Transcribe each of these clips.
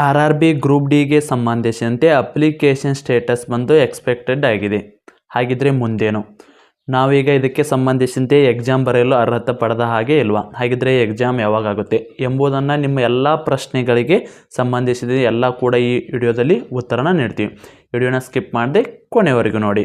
R R B group ಡಿಗೆ ಸಂಬಂಧಿಸಿದಂತೆ application status ಬಂದು ಎಕ್ಸ್ಪೆಕ್ಟೆಡ್ ಆಗಿದೆ. ಹಾಗಿದ್ರೆ ಮುಂದೇನು? ನಾವೀಗ ಇದಕ್ಕೆ ಸಂಬಂಧಿಸಿದಂತೆ ಎಕ್ಸಾಮ್ ಬರೆಯಲು ಅರ್ಹತೆ ಪಡೆದ ಹಾಗೆ ಇಲ್ವಾ? ಹಾಗಿದ್ರೆ ಎಕ್ಸಾಮ್ ಯಾವಾಗ ಆಗುತ್ತೆ ಎಂಬುದನ್ನು ನಿಮ್ಮ ಎಲ್ಲ ಪ್ರಶ್ನೆಗಳಿಗೆ ಸಂಬಂಧಿಸಿದ ಎಲ್ಲ ಕೂಡ ಈ ವಿಡಿಯೋದಲ್ಲಿ ಉತ್ತರನ ನೀಡ್ತೀವಿ. ವಿಡಿಯೋನ ಸ್ಕಿಪ್ ಮಾಡದೆ ಕೊನೆವರೆಗೂ ನೋಡಿ.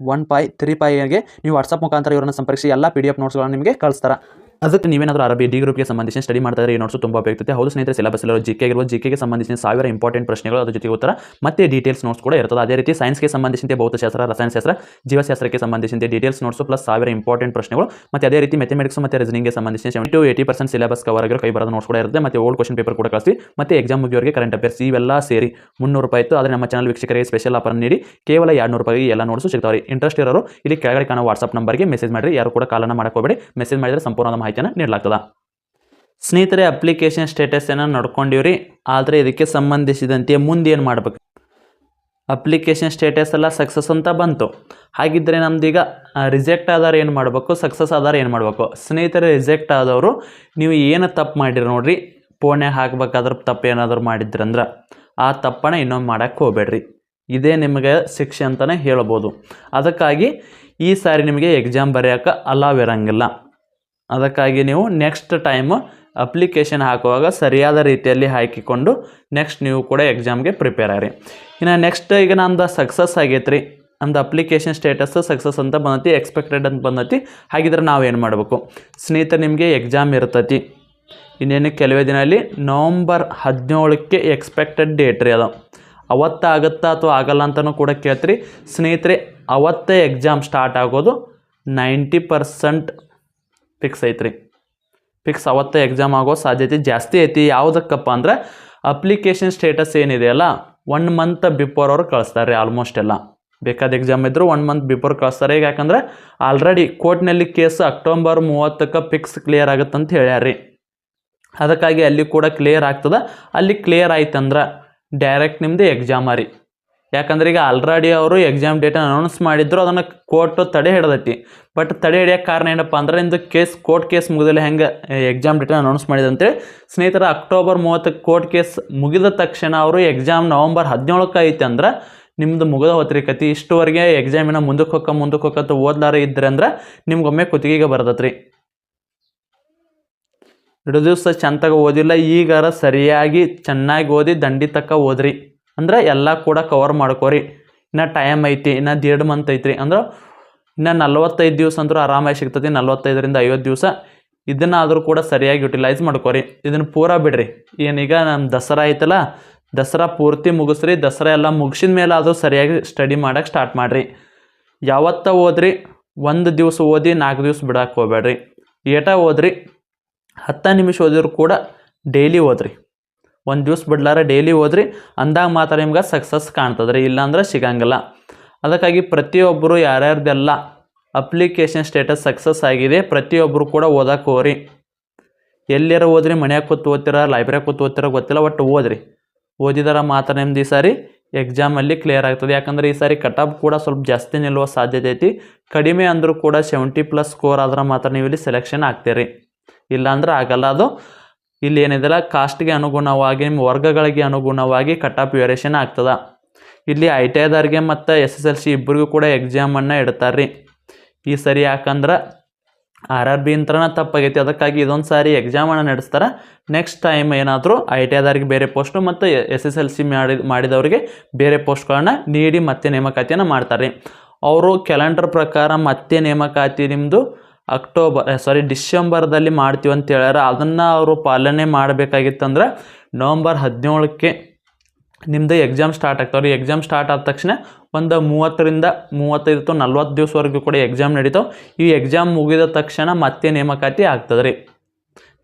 one five three ಫೈಗೆ ನೀವು ವಾಟ್ಸಪ್ ಮುಖಾಂತರ ಇವರನ್ನು ಸಂಪರ್ಕಿಸಿ, ಎಲ್ಲ ಪಿ ಡಿ ಎಫ್ ನೋಟ್ಸ್ಗಳನ್ನು ನಿಮಗೆ ಕಳಿಸ್ತಾರೆ. ಅದಕ್ಕೆ ನೀವೇನಾದರೂ ಅರಬಿ ಡಿ ಗ್ರೂಪ್ಗೆ ಸಂಬಂಧಿಸಿ ಸ್ಟಡಿ ಮಾಡ್ತಾ ಇದ್ರೆ ಈ ನೋಟ್ಸು ತುಂಬ ಉಪಯುಕ್ತತೆ ಹೌದು ಸ್ನೇಹಿತರೆ ಸಿಲಬಸ್ ಇರೋ ಜಿ ಕೆ ಆಗಿರ್ಬೋದು ಜಿ ಕೆಗೆ ಸಂಬಂಧಿಸಿದ ಸಾವಿರ ಇಂಪಾರ್ಟೆಂಟ್ ಪ್ರಶ್ನೆಗಳು, ಅದ್ರ ಜೊತೆಗೆ ಉತ್ತರ, ಮತ್ತೆ ಡೀಟೇಲ್ಸ್ ನೋಟ್ಸ್ ಕೂಡ ಇರ್ತದೆ. ಅದೇ ರೀತಿ ಸೈನ್ಸ್ಗೆ ಸಂಬಂಧಿಸಿದ ಭೌತಶಾಸ್ತ್ರ, ರಸಾಯನಶಾಸ್ತ್ರ, ಜೀವಶಾಸ್ತ್ರಕ್ಕೆ ಸಂಬಂಧಿಸಿದಂತೆ ಡೀಟೇಲ್ಸ್ ನೋಟ್ಸು ಪ್ಲಸ್ ಸಾವಿರ ಇಂಪಾರ್ಟೆಂಟ್ ಪ್ರಶ್ನೆಗಳು, ಮತ್ತೆ ಅದೇ ರೀತಿ ಮೆಥಮೆಟಿಕ್ಸ್ ಮತ್ತೆ ರೀಸನಿಂಗ್ಗೆ ಸಂಬಂಧಿಸಿದ seventy to eighty percent syllabus cover ಆಗಿರೋ ಕೈ ಬರೋದು ನೋಟ್ಸ್ ಕೂಡ ಇರುತ್ತೆ. ಮತ್ತೆ ಓಲ್ಡ್ ಕ್ವಶನ್ ಪೇಪರ್ ಕೂಡ ಕಳಿಸ್ತೀವಿ. ಮತ್ತೆ ಎಕ್ಸಾಮ್ ಮುಗಿಯೋರಿಗೆ ಕರೆಂಟ್ ಅಫೇರ್ಸ್ ಇವೆಲ್ಲ ಸೇರಿ ಮುನ್ನೂರು ರೂಪಾಯಿ ಇತ್ತು. ಆದರೆ ನಮ್ಮ ಚಾನಲ್ ವೀಕ್ಷಕರಿಗೆ ಸ್ಪೆಷಲ್ ಆಫರ್ ನೀಡಿ, ಕೇವಲ ಎರಡು ನೂರು ರೂಪಾಯಿ ಎಲ್ಲ ನೋಟ್ಸು ಸಿಗ್ತಾವೆ ಇಂಟ್ರೆಸ್ಟ್ ಇರೋರು, ಇಲ್ಲಿ ಕೆಳಗಡೆ ಕಾಣೋ ವಾಟ್ಸಪ್ ನಂಬರ್ಗೆ ಮೆಸೇಜ್ ಮಾಡಿ ಯಾರು ಕೂಡ ಕಾಲನ್ನು ಮಾಡಕೋಬೇಡಿ ಮೆಸೇಜ್ ಮಾಡಿದರೆ ಸಂಪೂರ್ಣವಾದ ಮಾಹಿತಿಯನ್ನು ನೀಡಲಾಗ್ತದೆ. ಸ್ನೇಹಿತರೆ ಅಪ್ಲಿಕೇಶನ್ ಸ್ಟೇಟಸನ್ನು ನೋಡ್ಕೊಂಡಿವ್ರಿ. ಆದರೆ ಇದಕ್ಕೆ ಸಂಬಂಧಿಸಿದಂತೆ ಮುಂದೆ ಏನು ಮಾಡಬೇಕು? ಅಪ್ಲಿಕೇಶನ್ ಸ್ಟೇಟಸ್ ಎಲ್ಲ ಸಕ್ಸಸ್ ಅಂತ ಬಂತು. ಹಾಗಿದ್ದರೆ ನಮ್ದೀಗ ರಿಜೆಕ್ಟ್ ಆದವ್ರು ಏನು ಮಾಡಬೇಕು? ಸಕ್ಸಸ್ ಆದವ್ರು ಏನು ಮಾಡಬೇಕು? ಸ್ನೇಹಿತರೆ ರಿಜೆಕ್ಟ್ ಆದವರು, ನೀವು ಏನು ತಪ್ಪು ಮಾಡಿರಿ ನೋಡಿರಿ? ಪೋಣೆ ಹಾಕ್ಬೇಕಾದ್ರೆ ತಪ್ಪು ಏನಾದರೂ ಮಾಡಿದ್ರಂದ್ರೆ ಆ ತಪ್ಪನ್ನ ಇನ್ನೊಮ್ಮೆ ಮಾಡೋಕ್ಕೆ ಹೋಗ್ಬೇಡ್ರಿ. ಇದೇ ನಿಮಗೆ ಶಿಕ್ಷೆ ಅಂತಲೇ ಹೇಳ್ಬೋದು. ಅದಕ್ಕಾಗಿ ಈ ಸಾರಿ ನಿಮಗೆ ಎಕ್ಸಾಮ್ ಬರೆಯೋಕೆ ಅಲಾವ್ ಇರೋಂಗಿಲ್ಲ. ಅದಕ್ಕಾಗಿ ನೀವು ನೆಕ್ಸ್ಟ್ ಟೈಮು ಅಪ್ಲಿಕೇಶನ್ ಹಾಕುವಾಗ ಸರಿಯಾದ ರೀತಿಯಲ್ಲಿ ಹಾಕಿಕೊಂಡು ನೆಕ್ಸ್ಟ್ ನೀವು ಕೂಡ ಎಕ್ಸಾಮ್ಗೆ ಪ್ರಿಪೇರ್ ಆಗಿರಿ. ಇನ್ನು ನೆಕ್ಸ್ಟ್ ಈಗ ನಂದು ಸಕ್ಸಸ್ ಆಗೈತೆ ರೀ ನಮ್ದು ಅಪ್ಲಿಕೇಶನ್ ಸ್ಟೇಟಸ್ ಸಕ್ಸಸ್ ಅಂತ ಬಂದತಿ ಎಕ್ಸ್ಪೆಕ್ಟೆಡ್ ಅಂತ ಬಂದತಿ. ಹಾಗಿದ್ರೆ ನಾವೇನು ಮಾಡಬೇಕು? ಸ್ನೇಹಿತರೆ, ನಿಮಗೆ ಎಕ್ಸಾಮ್ ಇರ್ತತಿ. ಇನ್ನೇನು ಕೆಲವೇ ದಿನಲ್ಲಿ ನವಂಬರ್ ಹದಿನೇಳಕ್ಕೆ ಎಕ್ಸ್ಪೆಕ್ಟೆಡ್ ಡೇಟ್ ರೀ ಅದು. ಅವತ್ತಾಗುತ್ತಾ ಅಥವಾ ಆಗಲ್ಲ ಅಂತಲೂ ಕೂಡ ಕೇಳ್ತೀರಿ. ಸ್ನೇಹಿತರೆ, ಅವತ್ತೇ ಎಕ್ಸಾಮ್ ಸ್ಟಾರ್ಟ್ ಆಗೋದು ನೈಂಟಿ ಪರ್ಸೆಂಟ್ ಫಿಕ್ಸ್ ಐತ್ರಿ. ಫಿಕ್ಸ್ ಅವತ್ತೇ ಎಕ್ಸಾಮ್ ಆಗೋ ಸಾಧ್ಯತೆ ಜಾಸ್ತಿ ಐತಿ. ಯಾವುದಕ್ಕಪ್ಪ ಅಂದ್ರೆ ಅಪ್ಲಿಕೇಶನ್ ಸ್ಟೇಟಸ್ ಏನಿದೆಯಲ್ಲ ಒನ್ ಮಂತ್ ಬಿಫೋರ್ ಅವ್ರು ಕಳಿಸ್ತಾರೆ ಆಲ್ಮೋಸ್ಟ್ ಎಲ್ಲ. ಬೇಕಾದ ಎಕ್ಸಾಮ್ ಇದ್ದರೂ ಒನ್ ಮಂತ್ ಬಿಫೋರ್ ಕಳಿಸ್ತಾರೆ. ಈಗ ಯಾಕಂದರೆ ಆಲ್ರೆಡಿ ಕೋರ್ಟ್ನಲ್ಲಿ ಕೇಸ್ ಅಕ್ಟೋಬರ್ ಮೂವತ್ತಕ್ಕೆ ಫಿಕ್ಸ್ ಕ್ಲಿಯರ್ ಆಗುತ್ತಂತ ಹೇಳ್ಯಾರಿ ಅದಕ್ಕಾಗಿ ಅಲ್ಲಿ ಕೂಡ ಕ್ಲಿಯರ್ ಆಗ್ತದೆ. ಅಲ್ಲಿ ಕ್ಲಿಯರ್ ಆಯ್ತಂದ್ರೆ ಡೈರೆಕ್ಟ್ ನಿಮ್ಮದು ಎಕ್ಸಾಮ ರೀ. ಯಾಕಂದ್ರೆ ಈಗ ಆಲ್ರೆಡಿ ಅವರು ಎಕ್ಸಾಮ್ ಡೇಟ್ ಅನೌನ್ಸ್ ಮಾಡಿದ್ರು, ಅದನ್ನು ಕೋರ್ಟು ತಡೆ ಹಿಡ್ದೈತಿ. ಬಟ್ ತಡೆ ಹಿಡಿಯೋಕ್ಕೆ ಕಾರಣ ಏನಪ್ಪ ಅಂದ್ರೆ ಇಂದು ಕೇಸ್ ಕೋರ್ಟ್ ಕೇಸ್ ಮುಗಿದಲ್ಲಿ, ಹೆಂಗೆ ಎಕ್ಸಾಮ್ ಡೇಟನ್ನು ಅನೌನ್ಸ್ ಮಾಡಿದಂತೇಳಿ ಸ್ನೇಹಿತರ ಅಕ್ಟೋಬರ್ ಮೂವತ್ತಕ್ಕೆ ಕೋರ್ಟ್ ಕೇಸ್ ಮುಗಿದ ತಕ್ಷಣ ಅವರು ಎಕ್ಸಾಮ್ ನವಂಬರ್ ಹದಿನೇಳಕ್ಕೆ ಐತೆ ಅಂದ್ರೆ ನಿಮ್ದು ಮುಗಿದ ಹೋತ್ರಿ ಕತಿ. ಇಷ್ಟುವರೆಗೆ ಎಕ್ಸಾಮಿನ ಮುಂದಕ್ಕೆ ಹೋಗ ಮುಂದಕ್ಕೆ ಹೋಗತ್ತ ಓದ್ಲಾರ ಇದ್ರೆ ಅಂದ್ರೆ ನಿಮ್ಗೊಮ್ಮೆ ಕುತ್ತಿಗೆಗೆ ಬರ್ತೈತ್ರಿ. ಎರಡು ದಿವಸ ಚಂತಾಗ ಓದಿಲ್ಲ, ಈಗಾರ ಸರಿಯಾಗಿ ಚೆನ್ನಾಗಿ ಓದಿ ದಂಡಿ ತಕ್ಕ ಓದ್ರಿ. ಅಂದ್ರೆ ಎಲ್ಲ ಕೂಡ ಕವರ್ ಮಾಡ್ಕೋರಿ. ಇನ್ನು ಟೈಮ್ ಐತಿ, ಇನ್ನು ದೇಡ್ ಮಂತ್ ಐತ್ರಿ. ಅಂದ್ರೆ ಇನ್ನು ನಲ್ವತ್ತೈದು ದಿವಸ ಅಂದ್ರೂ ಆರಾಮಾಗಿ ಸಿಗ್ತೈತಿ, ನಲ್ವತ್ತೈದರಿಂದ ಐವತ್ತು ದಿವಸ. ಇದನ್ನಾದರೂ ಕೂಡ ಸರಿಯಾಗಿ ಯುಟಿಲೈಸ್ ಮಾಡ್ಕೋರಿ. ಇದನ್ನು ಪೂರ ಬಿಡ್ರಿ. ಏನೀಗ ನಮ್ಮ ದಸರಾ ಐತಲ್ಲ, ದಸರಾ ಪೂರ್ತಿ ಮುಗಿಸ್ರಿ, ದಸರಾ ಎಲ್ಲ ಮುಗಿಸಿದ ಮೇಲೆ ಆದರೂ ಸರಿಯಾಗಿ ಸ್ಟಡಿ ಮಾಡೋಕ್ಕೆ ಸ್ಟಾರ್ಟ್ ಮಾಡಿರಿ. ಯಾವತ್ತ ಓದ್ರಿ ಒಂದು ದಿವಸ ಓದಿ ನಾಲ್ಕು ದಿವಸ ಬಿಡಕ್ಕೆ ಹೋಗ್ಬೇಡ್ರಿ ಏಟ ಓದ್ರಿ ಹತ್ತು ನಿಮಿಷ ಓದಿದ್ರು ಕೂಡ ಡೈಲಿ ಓದ್ರಿ. ಒಂದು ದಿವ್ಸ ಬಿಡ್ಲಾರ ಡೈಲಿ ಓದ್ರಿ ಅಂದಾಗ ಮಾತ್ರ ನಿಮ್ಗೆ ಸಕ್ಸಸ್ ಕಾಣ್ತದೆ ರೀ ಇಲ್ಲಾಂದ್ರೆ ಸಿಗಂಗಿಲ್ಲ. ಅದಕ್ಕಾಗಿ ಪ್ರತಿಯೊಬ್ಬರು ಯಾರ್ಯಾರ್ದೆಲ್ಲ ಅಪ್ಲಿಕೇಶನ್ ಸ್ಟೇಟಸ್ ಸಕ್ಸಸ್ ಆಗಿದೆ ಪ್ರತಿಯೊಬ್ಬರು ಕೂಡ ಓದಕ್ಕೆ ಹೋಗ್ರಿ. ಎಲ್ಲಿರ ಓದ್ರಿ ಮನ್ಯಾಗ ಕೂತು ಓದ್ತೀರ ಲೈಬ್ರರಿ ಕೂತು ಓದ್ತೀರ ಗೊತ್ತಿಲ್ಲ, ಒಟ್ಟು ಓದ್ರಿ. ಓದಿದಾರ ಮಾತ್ರ ನಿಮ್ದು ಈ ಸಾರಿ ಎಕ್ಸಾಮಲ್ಲಿ ಕ್ಲಿಯರ್ ಆಗ್ತದೆ. ಯಾಕಂದ್ರೆ ಈ ಸಾರಿ ಕಟಾಪ್ ಕೂಡ ಸ್ವಲ್ಪ ಜಾಸ್ತಿ ನಿಲ್ಲುವ ಸಾಧ್ಯತೆ ಐತಿ. ಕಡಿಮೆ ಅಂದರೂ ಕೂಡ ಸೆವೆಂಟಿ ಪ್ಲಸ್ ಸ್ಕೋರ್ ಆದ್ರೆ ಮಾತ್ರ ನೀವು ಇಲ್ಲಿ ಸೆಲೆಕ್ಷನ್ ಆಗ್ತೀರಿ. ಇಲ್ಲಾಂದ್ರೆ ಆಗಲ್ಲ ಅದು. ಇಲ್ಲಿ ಏನಿದೆಲ್ಲ ಕಾಸ್ಟ್ಗೆ ಅನುಗುಣವಾಗಿ, ನಿಮ್ಮ ವರ್ಗಗಳಿಗೆ ಅನುಗುಣವಾಗಿ ಕಟ್ ಆಫ್ ವೇರಿಯೇಷನ್ ಆಗ್ತದ. ಇಲ್ಲಿ ಐ ಟಿ ಐದವ್ರಿಗೆ ಮತ್ತು ಎಸ್ ಎಸ್ ಎಲ್ ಸಿ ಇಬ್ಬರಿಗೂ ಕೂಡ ಎಕ್ಸಾಮನ್ನು ಇಡ್ತಾರೆ ರೀ ಈ ಸರಿ ಯಾಕಂದ್ರೆ ಆರ್ ಆರ್ ಬಿ ಅಂತನ ತಪ್ಪಾಗೈತಿ, ಅದಕ್ಕಾಗಿ ಇದೊಂದು ಸಾರಿ ಎಕ್ಸಾಮನ್ನು ನಡೆಸ್ತಾರೆ. ನೆಕ್ಸ್ಟ್ ಟೈಮ್ ಏನಾದರೂ ಐ ಟಿ ಐದಾರಿಗೆ ಬೇರೆ ಪೋಸ್ಟು ಮತ್ತು ಎಸ್ ಎಸ್ ಎಲ್ ಸಿ ಮಾಡಿ, ಮಾಡಿದವರಿಗೆ ಬೇರೆ ಪೋಸ್ಟ್ಗಳನ್ನ ನೀಡಿ ಮತ್ತೆ ನೇಮಕಾತಿಯನ್ನು ಮಾಡ್ತಾರೆ ಅವರು ಕ್ಯಾಲೆಂಡರ್ ಪ್ರಕಾರ ಮತ್ತೆ ನೇಮಕಾತಿ ನಿಮ್ಮದು ಅಕ್ಟೋಬರ್ ಸಾರಿ ಡಿಸೆಂಬರ್ದಲ್ಲಿ ಮಾಡ್ತೀವಿ ಅಂತ ಹೇಳ್ಯಾರ. ಅದನ್ನು ಅವರು ಪಾಲನೆ ಮಾಡಬೇಕಾಗಿತ್ತಂದ್ರೆ ನವಂಬರ್ ಹದಿನೇಳಕ್ಕೆ ನಿಮ್ಮದು ಎಕ್ಸಾಮ್ ಸ್ಟಾರ್ಟ್ ಆಗ್ತಾವೆ ಎಕ್ಸಾಮ್ ಸ್ಟಾರ್ಟ್ ಆದ ತಕ್ಷಣ ಒಂದು ಮೂವತ್ತರಿಂದ ಮೂವತ್ತೈದು ಅಥವಾ ನಲ್ವತ್ತು ದಿವಸವರೆಗೂ ಕೂಡ ಎಕ್ಸಾಮ್ ನಡೀತಾವೆ. ಈ ಎಕ್ಸಾಮ್ ಮುಗಿದ ತಕ್ಷಣ ಮತ್ತೆ ನೇಮಕಾತಿ ಆಗ್ತದೆ ರೀ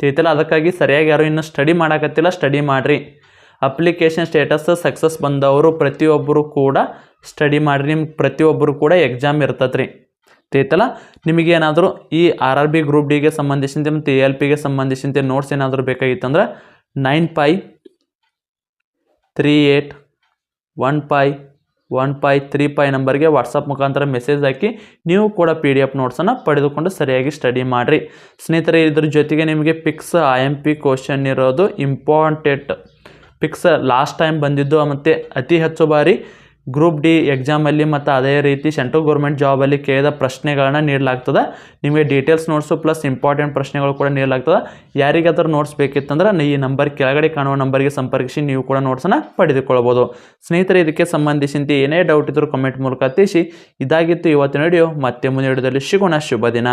ತಿಳಿತಲ್ಲ? ಅದಕ್ಕಾಗಿ ಸರಿಯಾಗಿ ಯಾರು ಇನ್ನೂ ಸ್ಟಡಿ ಮಾಡಕತ್ತಿಲ್ಲ ಸ್ಟಡಿ ಮಾಡಿರಿ. ಅಪ್ಲಿಕೇಶನ್ ಸ್ಟೇಟಸ್ ಸಕ್ಸಸ್ ಬಂದವರು ಪ್ರತಿಯೊಬ್ಬರು ಕೂಡ ಸ್ಟಡಿ ಮಾಡಿರಿ. ನಿಮ್ಗೆ ಪ್ರತಿಯೊಬ್ಬರು ಕೂಡ ಎಕ್ಸಾಮ್ ಇರ್ತದೆ ತಿಳಿತಲ್ಲ ನಿಮಗೇನಾದರೂ ಈ ಆರ್ ಆರ್ ಬಿ ಗ್ರೂಪ್ ಡಿಗೆ ಸಂಬಂಧಿಸಿದಂತೆ ಮತ್ತು ಎ ಎಲ್ ಪಿಗೆ ಸಂಬಂಧಿಸಿದಂತೆ ನೋಟ್ಸ್ ಏನಾದರೂ ಬೇಕಾಗಿತ್ತಂದ್ರೆ nine five three eight one five one five three five ನಂಬರ್ಗೆ ವಾಟ್ಸಪ್ ಮುಖಾಂತರ ಮೆಸೇಜ್ ಹಾಕಿ ನೀವು ಕೂಡ ಪಿ ಡಿ ಎಫ್ ನೋಟ್ಸನ್ನು ಪಡೆದುಕೊಂಡು ಸರಿಯಾಗಿ ಸ್ಟಡಿ ಮಾಡಿರಿ. ಸ್ನೇಹಿತರೆ, ಇದ್ರ ಜೊತೆಗೆ ನಿಮಗೆ fix I M P question ಇರೋದು ಇಂಪಾರ್ಟೆಂಟ್ ಪಿಕ್ಸ್ ಲಾಸ್ಟ್ ಟೈಮ್ ಬಂದಿದ್ದು ಮತ್ತು ಅತಿ ಹೆಚ್ಚು ಬಾರಿ ಗ್ರೂಪ್ ಡಿ ಎಕ್ಸಾಮಲ್ಲಿ ಮತ್ತು ಅದೇ ರೀತಿ ಸೆಂಟ್ರಲ್ ಗೌರ್ಮೆಂಟ್ ಜಾಬಲ್ಲಿ ಕೇಳಿದ ಪ್ರಶ್ನೆಗಳನ್ನ ನೀಡಲಾಗ್ತದೆ. ನಿಮಗೆ ಡೀಟೇಲ್ಸ್ ನೋಟ್ಸು ಪ್ಲಸ್ ಇಂಪಾರ್ಟೆಂಟ್ ಪ್ರಶ್ನೆಗಳು ಕೂಡ ನೀಡಲಾಗ್ತದೆ. ಯಾರಿಗಾದ್ರೂ ನೋಟ್ಸ್ ಬೇಕಿತ್ತಂದ್ರೆ ಈ ನಂಬರ್ ಕೆಳಗಡೆ ಕಾಣುವ ನಂಬರ್ಗೆ ಸಂಪರ್ಕಿಸಿ ನೀವು ಕೂಡ ನೋಟ್ಸನ್ನು ಪಡೆದುಕೊಳ್ಬೋದು. ಸ್ನೇಹಿತರೆ, ಇದಕ್ಕೆ ಸಂಬಂಧಿಸಿದಂತೆ ಏನೇ ಡೌಟ್ ಇದ್ದರೂ ಕಮೆಂಟ್ ಮೂಲಕ ತಿಳಿಸಿ. ಇದಾಗಿತ್ತು ಇವತ್ತಿನ ವಿಡಿಯೋ ಮತ್ತೆ ಮುಂದಿನ ವಿಡಿಯೋದಲ್ಲಿ ಸಿಗೋಣ. ಶುಭ ದಿನ.